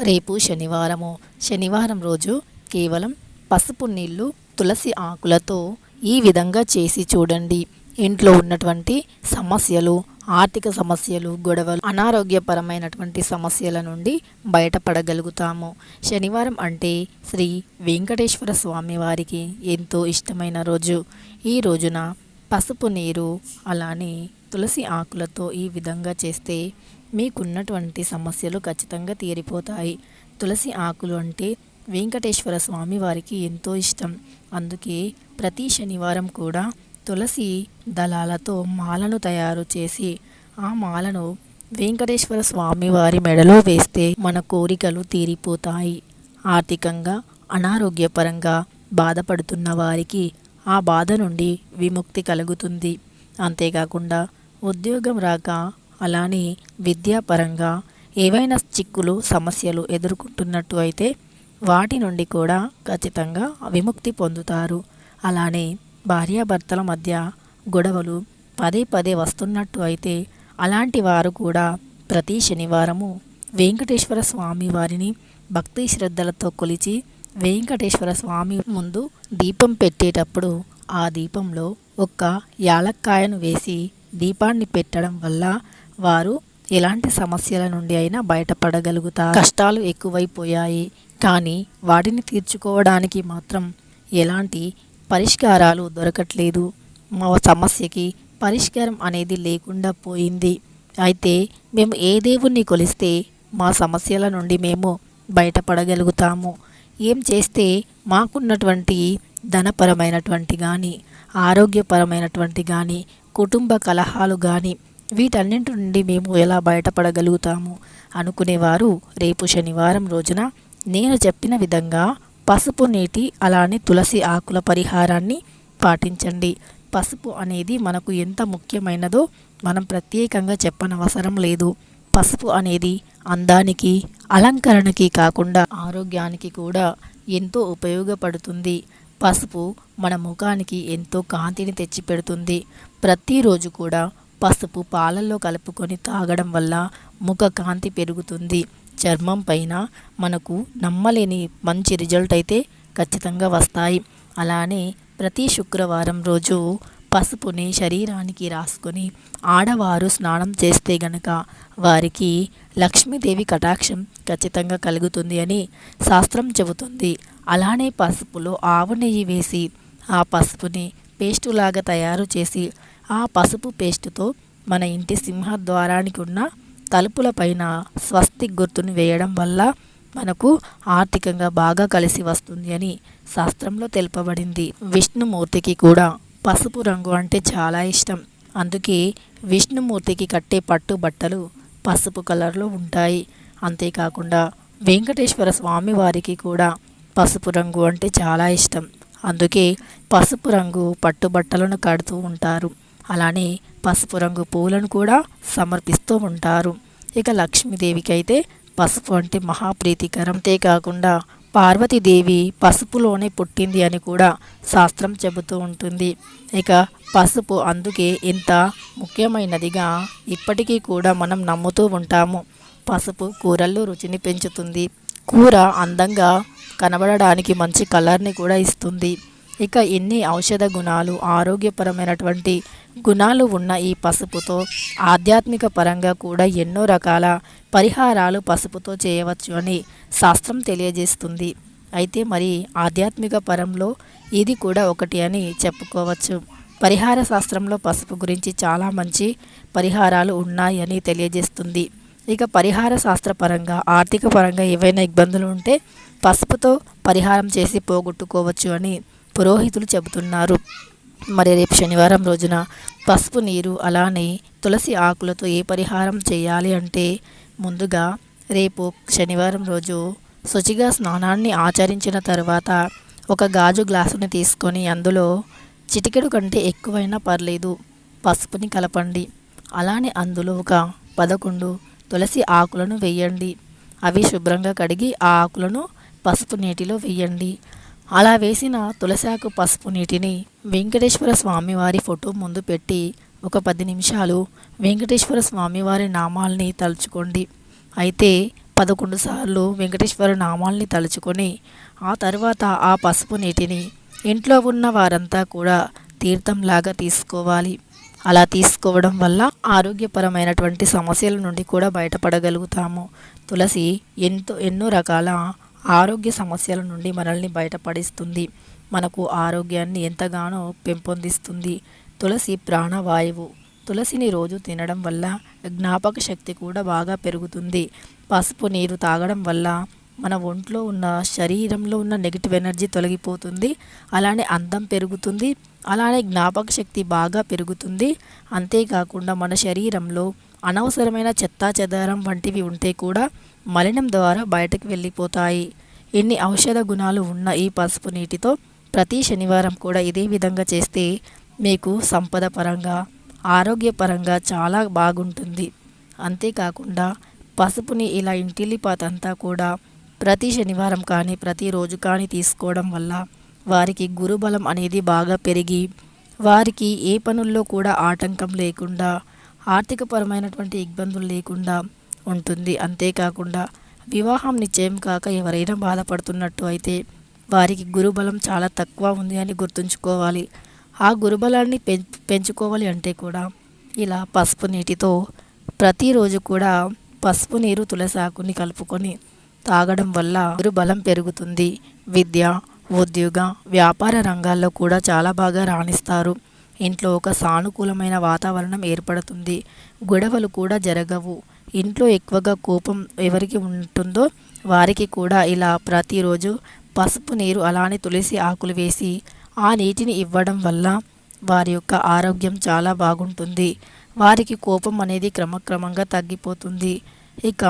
రేపు శనివారము. శనివారం రోజు కేవలం పసుపు నీళ్ళు తులసి ఆకులతో ఈ విధంగా చేసి చూడండి. ఇంట్లో ఉన్నటువంటి సమస్యలు ఆర్థిక సమస్యలు గొడవలు అనారోగ్యపరమైనటువంటి సమస్యల నుండి బయటపడగలుగుతాము. శనివారం అంటే శ్రీ వెంకటేశ్వర స్వామి వారికి ఎంతో ఇష్టమైన రోజు. ఈ రోజున పసుపు నీరు అలానే తులసి ఆకులతో ఈ విధంగా చేస్తే మీకున్నటువంటి సమస్యలు ఖచ్చితంగా తీరిపోతాయి. తులసి ఆకులు అంటే వెంకటేశ్వర స్వామి వారికి ఎంతో ఇష్టం. అందుకే ప్రతి శనివారం కూడా తులసి దళాలతో మాలను తయారు చేసి ఆ మాలను వెంకటేశ్వర స్వామి వారి మెడలో వేస్తే మన కోరికలు తీరిపోతాయి. ఆర్థికంగా అనారోగ్యపరంగా బాధపడుతున్న వారికి ఆ బాధ నుండి విముక్తి కలుగుతుంది. అంతేకాకుండా ఉద్యోగం రాక అలానే విద్యాపరంగా ఏవైనా చిక్కులు సమస్యలు ఎదుర్కొంటున్నట్టు అయితే వాటి నుండి కూడా ఖచ్చితంగా విముక్తి పొందుతారు. అలానే భార్యాభర్తల మధ్య గొడవలు పదే పదే వస్తున్నట్టు అయితే అలాంటి వారు కూడా ప్రతి శనివారము వెంకటేశ్వర స్వామి వారిని భక్తి శ్రద్ధలతో కొలిచి వెంకటేశ్వర స్వామి ముందు దీపం పెట్టేటప్పుడు ఆ దీపంలో ఒక్క యాలక్కాయను వేసి దీపాన్ని పెట్టడం వల్ల వారు ఎలాంటి సమస్యల నుండి అయినా బయటపడగలుగుతారు. కష్టాలు ఎక్కువైపోయాయి. కానీ వాటిని తీర్చుకోవడానికి మాత్రం ఎలాంటి పరిష్కారాలు దొరకట్లేదు. మా సమస్యకి పరిష్కారం అనేది లేకుండా పోయింది. అయితే మేము ఏ దేవుణ్ణి కొలిస్తే మా సమస్యల నుండి మేము బయటపడగలుగుతాము? ఏం చేస్తే మాకున్నటువంటి ధనపరమైనటువంటి కానీ ఆరోగ్యపరమైనటువంటి కానీ కుటుంబ కలహాలు కానీ వీటన్నింటి నుండి మేము ఎలా బయటపడగలుగుతాము? అనుకునేవారు రేపు శనివారం రోజున నేను చెప్పిన విధంగా పసుపు నీటి అలానే తులసి ఆకుల పరిహారాన్ని పాటించండి. పసుపు అనేది మనకు ఎంత ముఖ్యమైనదో మనం ప్రత్యేకంగా చెప్పనవసరం లేదు. పసుపు అనేది అందానికి అలంకరణకి కాకుండా ఆరోగ్యానికి కూడా ఎంతో ఉపయోగపడుతుంది. పసుపు మన ముఖానికి ఎంతో కాంతిని తెచ్చిపెడుతుంది. ప్రతిరోజు కూడా పసుపు పాలల్లో కలుపుకొని తాగడం వల్ల ముఖ కాంతి పెరుగుతుంది. చర్మం పైన మనకు నమ్మలేని మంచి రిజల్ట్ అయితే ఖచ్చితంగా వస్తాయి. అలానే ప్రతి శుక్రవారం రోజు పసుపుని శరీరానికి రాసుకొని ఆడవారు స్నానం చేస్తే గనక వారికి లక్ష్మీదేవి కటాక్షం ఖచ్చితంగా కలుగుతుంది అని శాస్త్రం చెబుతుంది. అలానే పసుపులో ఆవు నెయ్యి వేసి ఆ పసుపుని పేస్టులాగా తయారు చేసి ఆ పసుపు పేస్టుతో మన ఇంటి సింహద్వారానికి ఉన్న తలుపులపైన స్వస్తి గుర్తుని వేయడం వల్ల మనకు ఆర్థికంగా బాగా కలిసి వస్తుంది అని శాస్త్రంలో తెలుపబడింది. విష్ణుమూర్తికి కూడా పసుపు రంగు అంటే చాలా ఇష్టం. అందుకే విష్ణుమూర్తికి కట్టే పట్టు బట్టలు పసుపు కలర్లో ఉంటాయి. అంతేకాకుండా వెంకటేశ్వర స్వామి వారికి కూడా పసుపు రంగు అంటే చాలా ఇష్టం. అందుకే పసుపు రంగు పట్టుబట్టలను కడుతూ ఉంటారు. అలానే పసుపు రంగు పూలను కూడా సమర్పిస్తూ ఉంటారు. ఇక లక్ష్మీదేవికి అయితే పసుపు అంటే మహాప్రీతికరం. అంతేకాకుండా పార్వతీదేవి పసుపులోనే పుట్టింది అని కూడా శాస్త్రం చెబుతూ ఉంటుంది. ఇక పసుపు అందుకే ఇంత ముఖ్యమైనదిగా ఇప్పటికీ కూడా మనం నమ్ముతూ ఉంటాము. పసుపు కూరల్లో రుచిని పెంచుతుంది. కూర అందంగా కనబడడానికి మంచి కలర్ని కూడా ఇస్తుంది. ఇక ఎన్ని ఔషధ గుణాలు ఆరోగ్యపరమైనటువంటి గుణాలు ఉన్న ఈ పసుపుతో ఆధ్యాత్మిక పరంగా కూడా ఎన్నో రకాల పరిహారాలు పసుపుతో చేయవచ్చు అని శాస్త్రం తెలియజేస్తుంది. అయితే మరి ఆధ్యాత్మిక పరంలో ఇది కూడా ఒకటి అని చెప్పుకోవచ్చు. పరిహార శాస్త్రంలో పసుపు గురించి చాలా మంచి పరిహారాలు ఉన్నాయని తెలియజేస్తుంది. ఇక పరిహార శాస్త్రపరంగా ఆర్థిక పరంగా ఏవైనా ఇబ్బందులు ఉంటే పసుపుతో పరిహారం చేసి పోగొట్టుకోవచ్చు అని పురోహితులు చెబుతున్నారు. మరి రేపు శనివారం రోజున పసుపు నీరు అలానే తులసి ఆకులతో ఏ పరిహారం చేయాలి అంటే ముందుగా రేపు శనివారం రోజు శుచిగా స్నానాన్ని ఆచరించిన తర్వాత ఒక గాజు గ్లాసుని తీసుకొని అందులో చిటికెడు కంటే ఎక్కువైనా పర్లేదు పసుపుని కలపండి. అలానే అందులో ఒక పదకొండు తులసి ఆకులను వేయండి. అవి శుభ్రంగా కడిగి ఆ ఆకులను పసుపు నీటిలో వేయండి. అలా వేసిన తులసాకు పసుపు నీటిని వెంకటేశ్వర స్వామివారి ఫోటో ముందు పెట్టి ఒక పది నిమిషాలు వెంకటేశ్వర స్వామివారి నామాల్ని తలుచుకోండి. అయితే పదకొండు సార్లు వెంకటేశ్వర నామాల్ని తలుచుకొని ఆ తర్వాత ఆ పసుపు నీటిని ఇంట్లో ఉన్న వారంతా కూడా తీర్థంలాగా తీసుకోవాలి. అలా తీసుకోవడం వల్ల ఆరోగ్యపరమైనటువంటి సమస్యల నుండి కూడా బయటపడగలుగుతాము. తులసి ఎంతో ఎన్నో రకాల ఆరోగ్య సమస్యల నుండి మనల్ని బయటపడిస్తుంది. మనకు ఆరోగ్యాన్ని ఎంతగానో పెంపొందిస్తుంది. తులసి ప్రాణవాయువు. తులసిని రోజు తినడం వల్ల జ్ఞాపక శక్తి కూడా బాగా పెరుగుతుంది. పసుపు నీరు తాగడం వల్ల మన ఒంట్లో ఉన్న శరీరంలో ఉన్న నెగిటివ్ ఎనర్జీ తొలగిపోతుంది. అలానే అందం పెరుగుతుంది. అలానే జ్ఞాపక శక్తి బాగా పెరుగుతుంది. అంతేకాకుండా మన శరీరంలో అనవసరమైన చెత్తా చెదారం వంటివి ఉంటే కూడా మలినం ద్వారా బయటకు వెళ్ళిపోతాయి. ఎన్ని ఔషధ గుణాలు ఉన్న ఈ పసుపు నీటితో ప్రతి శనివారం కూడా ఇదే విధంగా చేస్తే మీకు సంపద పరంగా ఆరోగ్యపరంగా చాలా బాగుంటుంది. అంతేకాకుండా పసుపుని ఇలా ఇంటిల్లిపాతంతా కూడా ప్రతి శనివారం కానీ ప్రతిరోజు కానీ తీసుకోవడం వల్ల వారికి గురుబలం అనేది బాగా పెరిగి వారికి ఏ పనుల్లో కూడా ఆటంకం లేకుండా ఆర్థికపరమైనటువంటి ఇబ్బందులు లేకుండా ఉంటుంది. అంతేకాకుండా వివాహం నిశ్చయం కాక ఎవరైనా బాధపడుతున్నట్టు అయితే వారికి గురుబలం చాలా తక్కువ ఉంది అని గుర్తుంచుకోవాలి. ఆ గురుబలాన్ని పెంచుకోవాలి అంటే కూడా ఇలా పసుపు నీటితో ప్రతిరోజు కూడా పసుపు నీరు తులసాకుని కలుపుకొని తాగడం వల్ల గురుబలం పెరుగుతుంది. విద్య ఉద్యోగ వ్యాపార రంగాల్లో కూడా చాలా బాగా రాణిస్తారు. ఇంట్లో ఒక సానుకూలమైన వాతావరణం ఏర్పడుతుంది. గొడవలు కూడా జరగవు. ఇంట్లో ఎక్కువగా కోపం ఎవరికి ఉంటుందో వారికి కూడా ఇలా ప్రతిరోజు పసుపు నీరు అలానే తులసి ఆకులు వేసి ఆ నీటిని ఇవ్వడం వల్ల వారి యొక్క ఆరోగ్యం చాలా బాగుంటుంది. వారికి కోపం అనేది క్రమక్రమంగా తగ్గిపోతుంది. ఇక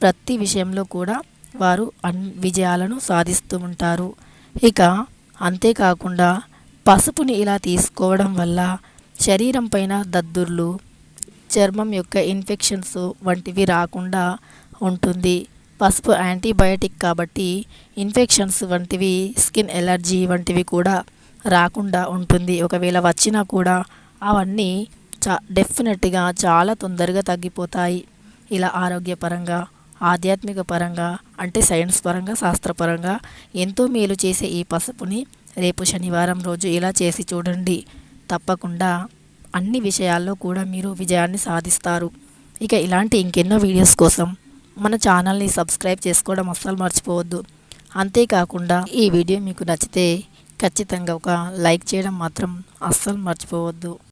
ప్రతి విషయంలో కూడా వారు అన్ విజయాలను సాధిస్తూ ఉంటారు. ఇక అంతేకాకుండా పసుపుని ఇలా తీసుకోవడం వల్ల శరీరం పైన దద్దుర్లు చర్మం యొక్క ఇన్ఫెక్షన్స్ వంటివి రాకుండా ఉంటుంది. పసుపు యాంటీబయాటిక్ కాబట్టి ఇన్ఫెక్షన్స్ వంటివి స్కిన్ ఎలర్జీ వంటివి కూడా రాకుండా ఉంటుంది. ఒకవేళ వచ్చినా కూడా అవన్నీ చా డెఫినెట్గా చాలా తొందరగా తగ్గిపోతాయి. ఇలా ఆరోగ్యపరంగా ఆధ్యాత్మిక పరంగా అంటే సైన్స్ పరంగా శాస్త్రపరంగా ఎంతో మేలు చేసే ఈ పసుపుని రేపు శనివారం రోజు ఇలా చేసి చూడండి. తప్పకుండా అన్ని విషయాల్లో కూడా మీరు విజయాన్ని సాధిస్తారు. ఇక ఇలాంటి ఇంకెన్నో వీడియోస్ కోసం మన ఛానల్ని సబ్స్క్రైబ్ చేసుకోవడం అస్సలు మర్చిపోవద్దు. అంతేకాకుండా ఈ వీడియో మీకు నచ్చితే ఖచ్చితంగా ఒక లైక్ చేయడం మాత్రం అస్సలు మర్చిపోవద్దు.